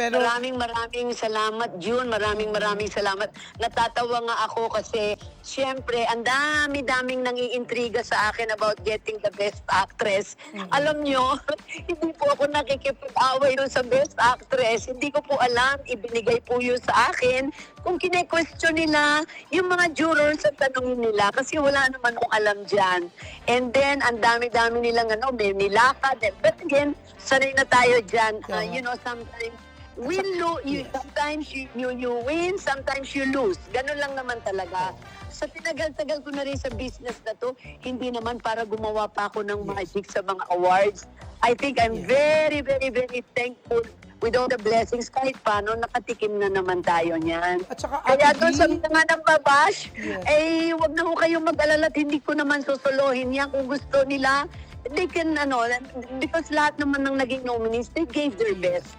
pero Maraming maraming salamat, June. Maraming maraming salamat. Natatawa nga ako kasi siyempre, ang dami-daming nangiintriga sa akin about getting the best actress. Alam nyo, hindi po ako nakikipag-away dun sa best actress. Hindi ko po alam, ibinigay po yun sa akin. Kung kine-question nila, yung mga jurors at tanongin nila kasi wala naman akong alam dyan. And then, ang dami-dami nilang ano, may nilakad. But again, sanay na tayo dyan. Uh, you know, sometimes win lo you sometimes you, you you win sometimes you lose. Ganun lang naman talaga. Sa tinagal-tagal ko na rin sa business na to hindi naman para gumawa pa ako ng magic sa mga awards. I think I'm very very very thankful with all the blessings. Kahit paano nakatikim na naman tayo niyan. At saka kaya doon sa mga nang babash, Yes. eh, wag na ho kayong mag-alala hindi ko naman susuluhin yan. Kung gusto nila. They can, ano, because lahat naman ng naging nominees, they gave their best.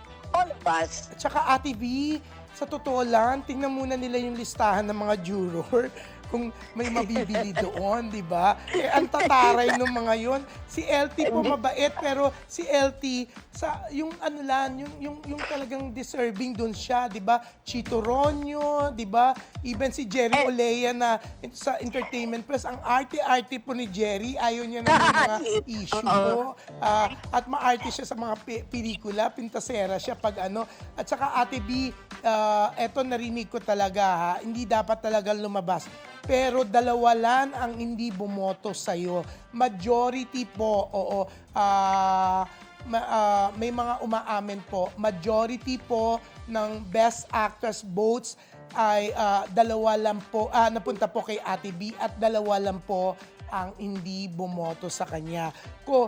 Us. At saka Ate B, sa totoo lang, tingnan muna nila yung listahan ng mga juror kung may mabibili doon, di ba? Eh, ang tataray ng mga yon. Si LT po mabait, pero si LT, sa, yung ano lang, yung, yung, yung talagang deserving doon siya, di ba? Chito Ronyo, di ba? Even si Jerry Eh. Olea na sa Entertainment Plus, ang arte-arte po ni Jerry, ayaw niya na yung mga issue. Oo. Ah, at maarte siya sa mga pe- pelikula, pintasera siya pag ano. At saka Ate B, ah, eto narinig ko talaga ha, hindi dapat talaga lumabas. Pero dalawa lang ang hindi bumoto sa'yo. Majority po, oo, ah, ma- ah, may mga umaamin po. Majority po ng Best Actress votes ay ah, dalawa lang po, ah, napunta po kay Ate B at dalawa lang po ang hindi bumoto sa kanya. Ko,